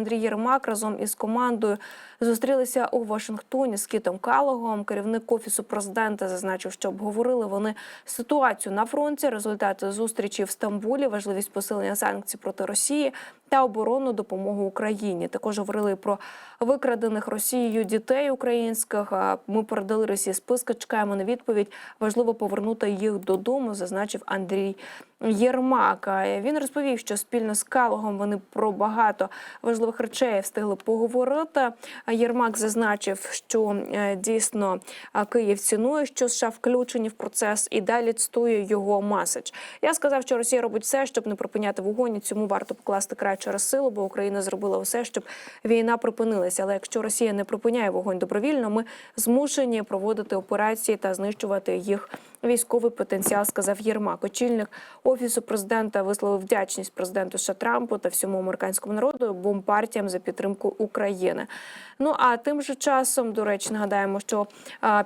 Андрій Єрмак разом із командою зустрілися у Вашингтоні з Кітом Калогом. Керівник офісу президента зазначив, що обговорили вони ситуацію на фронті, результати зустрічі в Стамбулі, важливість посилення санкцій проти Росії та оборонну допомогу Україні. Також говорили про викрадених Росією дітей українських. Ми передали Росії списки. Чекаємо на відповідь. Важливо повернути їх додому, зазначив Андрій Єрмак. Він розповів, що спільно з Калогом вони про багато важливих речей встигли поговорити. Єрмак зазначив, що е, дійсно Київ цінує, що США включені в процес і далі цитує його меседж. Я сказав, що Росія робить все, щоб не припиняти вогонь. Цьому варто покласти край через силу, бо Україна зробила все, щоб війна припинилася. Але якщо Росія не припиняє вогонь добровільно, ми змушені проводити операції та знищувати їх військовий потенціал, сказав Єрмак. Очільник офісу президента висловив вдячність президенту США Трампу та всьому американському народу обом партіям за підтримку України. Ну а тим же часом, до речі, нагадаємо, що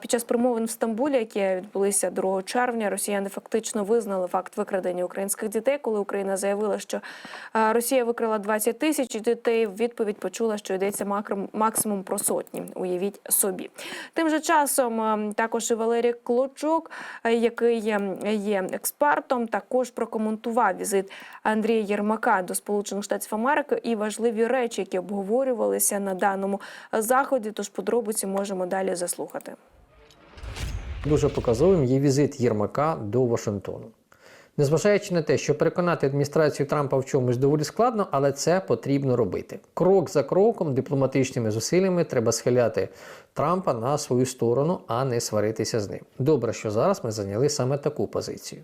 під час перемовин в Стамбулі, які відбулися 2 червня, росіяни фактично визнали факт викрадення українських дітей, коли Україна заявила, що Росія викрала 20 тисяч дітей. В відповідь почула, що йдеться максимум про сотні. Уявіть собі. Тим же часом також і Валерій Клочок, який є, є експертом, також прокоментував візит Андрія Єрмака до Сполучених Штатів Америки і важливі речі, які обговорювалися на даному заході. Тож подробиці можемо далі заслухати. Дуже показовим є візит Єрмака до Вашингтону. Незважаючи на те, що переконати адміністрацію Трампа в чомусь доволі складно, але це потрібно робити. Крок за кроком, дипломатичними зусиллями треба схиляти Трампа на свою сторону, а не сваритися з ним. Добре, що зараз ми зайняли саме таку позицію.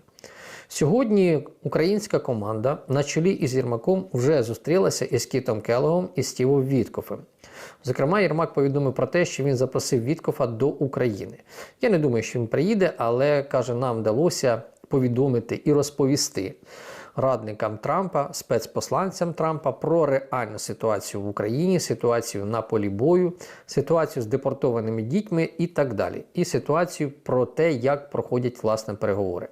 Сьогодні українська команда на чолі із Єрмаком вже зустрілася із Кітом Келогом і Стівом Віткофем. Зокрема, Єрмак повідомив про те, що він запросив Віткофа до України. Я не думаю, що він приїде, але каже, нам вдалося повідомити і розповісти радникам Трампа, спецпосланцям Трампа про реальну ситуацію в Україні, ситуацію на полі бою, ситуацію з депортованими дітьми і так далі. І ситуацію про те, як проходять власне переговори.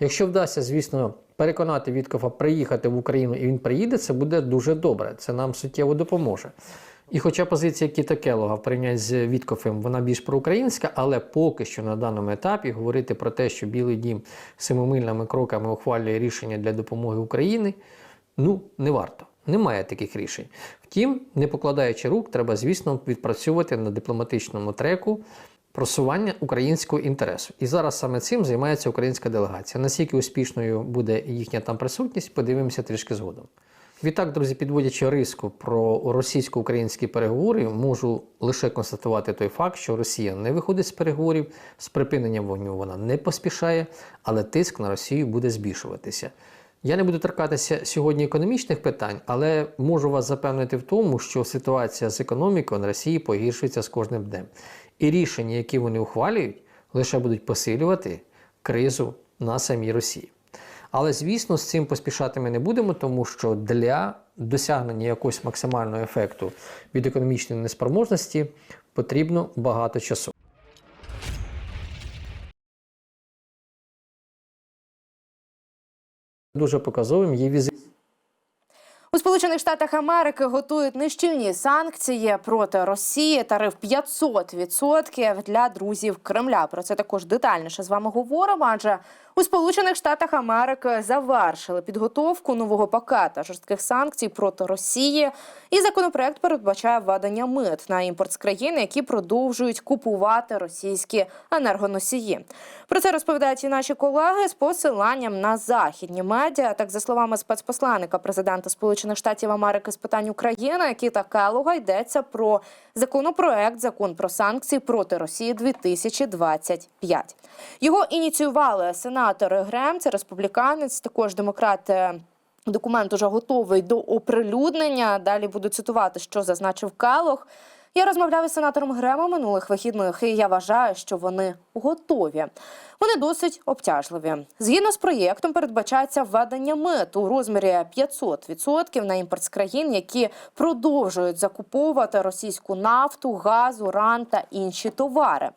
Якщо вдасться, звісно, переконати Віткофа приїхати в Україну і він приїде, це буде дуже добре. Це нам суттєво допоможе. І хоча позиція Кіта Келога в порівнянні з Віткофем, вона більш проукраїнська, але поки що на даному етапі говорити про те, що Білий Дім семимильними кроками ухвалює рішення для допомоги Україні, ну не варто. Немає таких рішень. Втім, не покладаючи рук, треба, звісно, відпрацьовувати на дипломатичному треку просування українського інтересу. І зараз саме цим займається українська делегація. Наскільки успішною буде їхня там присутність, подивимося трішки згодом. Відтак, друзі, підводячи риску про російсько-українські переговори, можу лише констатувати той факт, що Росія не виходить з переговорів, з припиненням вогню вона не поспішає, але тиск на Росію буде збільшуватися. Я не буду торкатися сьогодні економічних питань, але можу вас запевнити в тому, що ситуація з економікою на Росії погіршується з кожним днем. І рішення, які вони ухвалюють, лише будуть посилювати кризу на самій Росії. Але звісно, з цим поспішати ми не будемо, тому що для досягнення якогось максимального ефекту від економічної неспроможності потрібно багато часу. Дуже показовим є візит. У Сполучених Штатах Америки готують нищівні санкції проти Росії. Тариф 500% для друзів Кремля. Про це також детальніше з вами говоримо. Адже у Сполучених Штатах Америки завершили підготовку нового пакета жорстких санкцій проти Росії. І законопроект передбачає введення мит на імпорт з країн, які продовжують купувати російські енергоносії. Про це розповідають і наші колеги з посиланням на західні медіа. Так, за словами спецпосланника президента Сполучених Штатів Америки з питань України Кіта Келлога, йдеться про законопроект закон про санкції проти Росії 2025. Його ініціювали сенатори Грем, це республіканець, також демократ. е, Документ уже готовий до оприлюднення. Далі буду цитувати, що зазначив Келлог. Я розмовляв із сенатором Гремом минулих вихідних, і я вважаю, що вони готові. Вони досить обтяжливі. Згідно з проєктом, передбачається введення мит у розмірі 500% на імпорт з країн, які продовжують закуповувати російську нафту, газ, уран та інші товари.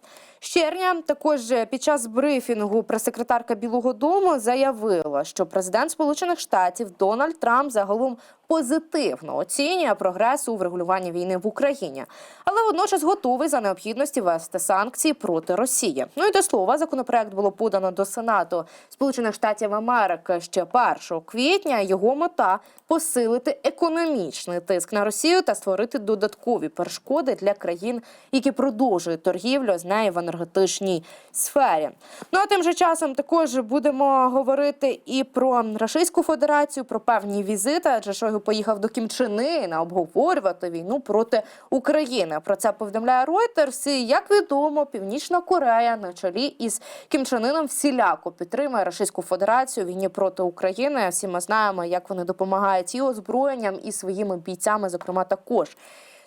З червня також під час брифінгу прес-секретарка Білого Дому заявила, що президент Сполучених Штатів Дональд Трамп загалом позитивно оцінює прогрес у врегулюванні війни в Україні, але водночас готовий за необхідності вести санкції проти Росії. Ну і до слова, законопроект було подано до Сенату Сполучених Штатів Америки ще 1 квітня. Його мета посилити економічний тиск на Росію та створити додаткові перешкоди для країн, які продовжують торгівлю з нею в енергетичній сфері. Ну а тим же часом також будемо говорити і про Російську Федерацію, про певні візити, адже Шойгу поїхав до Кімчини на обговорювати війну проти України. Про це повідомляє Reuters. І, як відомо, Північна Корея на чолі із Кім Чен Іном всіляко підтримує Російську Федерацію війні проти України. Всі ми знаємо, як вони допомагають і озброєнням, і своїми бійцями, зокрема, також.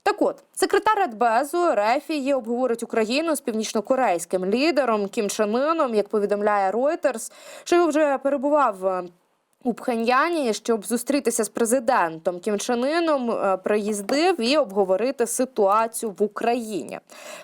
Так от, секретар Радбезу Рефії обговорить Україну з північнокорейським лідером Кім Чен Іном, як повідомляє Reuters, що його вже перебував. У Пхеньяні, щоб зустрітися з президентом Кім Чен Іном, е, приїздив і обговорити ситуацію в Україні.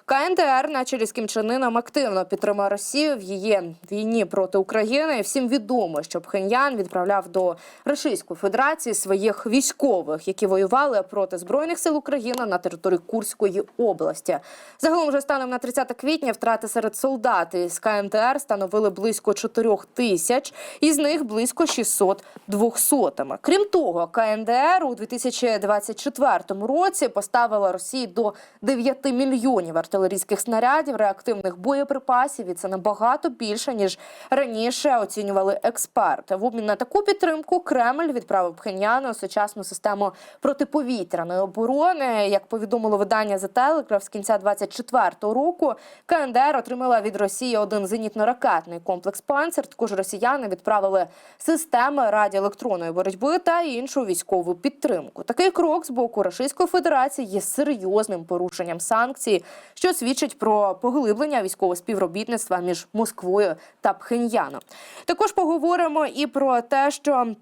КНДР на чолі з Кім Чен Іном активно підтримує Росію в її війні проти України. І Всім відомо, що Пхеньян відправляв до Російської Федерації своїх військових, які воювали проти збройних сил України на території Курської області. Загалом вже станом на 30 квітня втрати серед солдат із КНДР становили близько 4 тисяч, із них близько 600 двохсотими. Крім того, КНДР у 2024 році поставила Росії до 9 мільйонів артилерійських снарядів, реактивних боєприпасів, і це набагато більше ніж раніше оцінювали експерти. В обмін на таку підтримку Кремль відправив Пхеньяну сучасну систему протиповітряної оборони. Як повідомило видання The Telegraph, з кінця 2024 року КНДР отримала від Росії один зенітно-ракетний комплекс «Панцер». Також росіяни відправили системи радіоелектронної боротьби та іншу військову підтримку. Такий крок з боку Російської Федерації є серйозним порушенням санкцій, що свідчить про поглиблення військового співробітництва між Москвою та Пхеньяном. Також поговоримо і про те, що.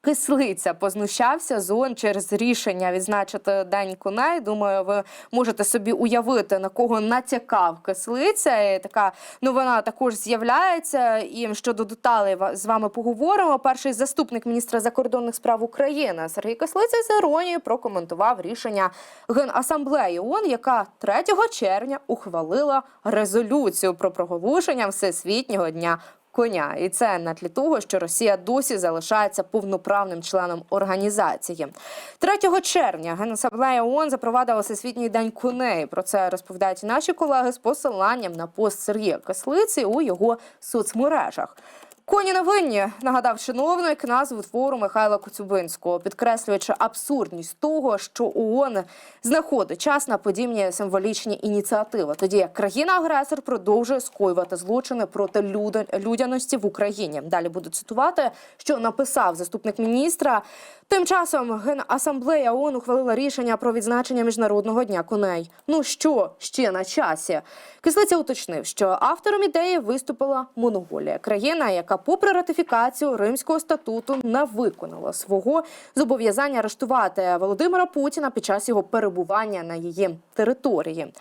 Кислиця познущався з ООН через рішення відзначити День коней. Думаю, ви можете собі уявити на кого натякав кислиця. І така новина також з'являється. І щодо деталей з вами поговоримо. Перший заступник міністра закордонних справ України Сергій Кислиця з іронією прокоментував рішення Генасамблеї ООН, яка 3 червня ухвалила резолюцію про проголошення Всесвітнього дня коня, і це на тлі того, що Росія досі залишається повноправним членом організації. 3 червня Генасамблея ООН запровадила Всесвітній день коней. Про це розповідають наші колеги з посиланням на пост Сергія Кислиці у його соцмережах. Коні не винні, нагадав чиновник назву твору Михайла Коцюбинського, підкреслюючи абсурдність того, що ООН знаходить час на подібні символічні ініціативи. Тоді як країна-агресор продовжує скоювати злочини проти люда- людяності в Україні. Далі буду цитувати, що написав заступник міністра. Тим часом Генасамблея ООН ухвалила рішення про відзначення міжнародного дня коней. Ну що ще на часі? Кислиця уточнив, що автором ідеї виступила Монголія, країна, яка, попри ратифікацію Римського статуту, не виконала свого зобов'язання арештувати Володимира Путіна під час його перебування на її території.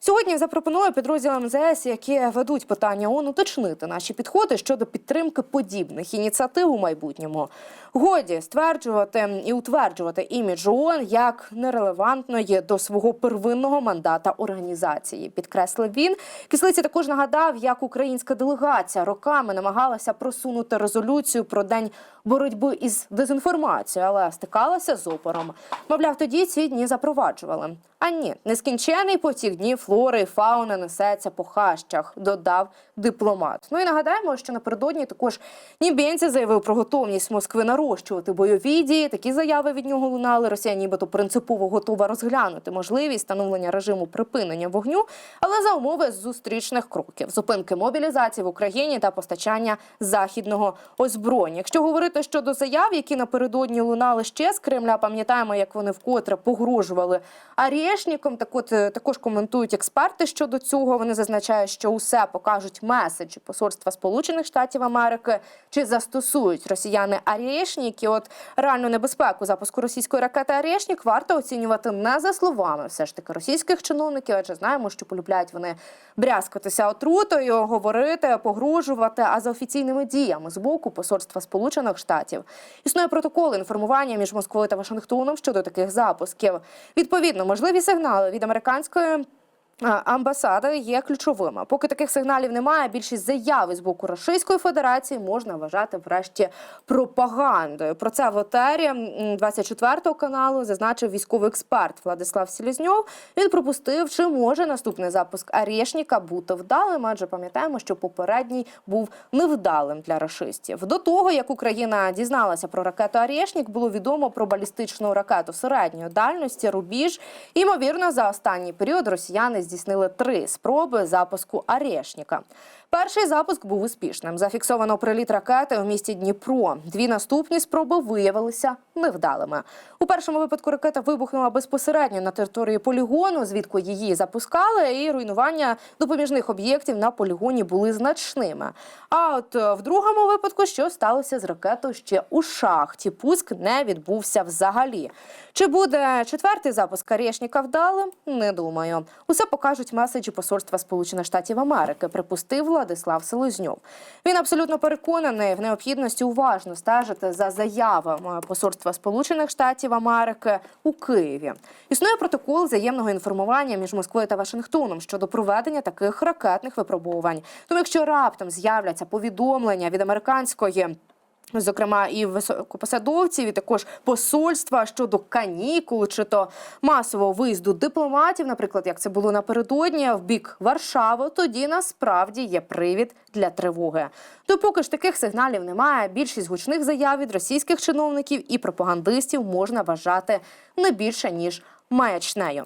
Сьогодні запропоную підрозділам МЗС, які ведуть питання ООН, уточнити наші підходи щодо підтримки подібних ініціатив у майбутньому. Годі стверджувати і утверджувати імідж ООН як нерелевантної до свого первинного мандата організації. Підкреслив він. Кислиці також нагадав, як українська делегація роками намагалася просунути резолюцію про день боротьби із дезінформацією, але стикалася з опором. Мовляв, тоді ці дні запроваджували. А ні, нескінчений потік днів флори і фауни несеться по хащах, додав дипломат. Ну і нагадаємо, що напередодні також Нібенці заявив про готовність Москви нарощувати бойові дії. Такі заяви від нього лунали. Росія нібито принципово готова розглянути можливість встановлення режиму припинення вогню, але за умови зустрічних кроків, зупинки мобілізації в Україні та постачання західного озброєння. Якщо говорити щодо заяв, які напередодні лунали ще з Кремля, пам'ятаємо, як вони вкотре погрожували Арєшніком. Так от е, також коментують експерти щодо цього. Вони зазначають, що усе покажуть меседжі посольства Сполучених Штатів Америки, чи застосують росіяни Арєшнік. І от реальну небезпеку запуску російської ракети Арєшнік варто оцінювати не за словами все ж таки російських чиновників, адже знаємо, що полюбляють вони брязкатися отрутою, говорити, погрожувати, а за офіційними діями з боку посольства Сполучених Штатів існує протокол інформування між Москвою та Вашингтоном щодо таких запусків. Відповідно, можливі сигнали від американської. А, Амбасади є ключовими. Поки таких сигналів немає, більшість заяви з боку Російської Федерації можна вважати врешті пропагандою. Про це в етері м, 24 каналу зазначив військовий експерт Владислав Селізньов. Він пропустив, чи може наступний запуск Арєшніка бути вдалим, адже пам'ятаємо, що попередній був невдалим для рашистів. До того як Україна дізналася про ракету Арєшнік, було відомо про балістичну ракету середньої дальності Рубіж. Ймовірно, за останній період росіяни здійснили три спроби запуску Арєшніка. Перший запуск був успішним. Зафіксовано приліт ракети у місті Дніпро. Дві наступні спроби виявилися невдалими. У першому випадку ракета вибухнула безпосередньо на території полігону, звідки її запускали, і руйнування допоміжних об'єктів на полігоні були значними. А от е, в другому випадку, що сталося з ракетою ще у шахті, пуск не відбувся взагалі. Чи буде четвертий запуск Арєшніка вдалим? Не думаю. Усе покажуть меседжі посольства Сполучених Штатів Америки. Припустив Владислав Селезньов. Він абсолютно переконаний в необхідності уважно стежити за заявами посольства Сполучених Штатів Америки у Києві. Існує протокол взаємного інформування між Москвою та Вашингтоном щодо проведення таких ракетних випробувань. Тому, якщо раптом з'являться повідомлення від американської. Зокрема, і високопосадовців, і також посольства щодо канікул, чи то масового виїзду дипломатів, наприклад, як це було напередодні в бік Варшави, тоді насправді є привід для тривоги. Допоки ж таких сигналів немає, більшість гучних заяв від російських чиновників і пропагандистів можна вважати не більше ніж маячнею.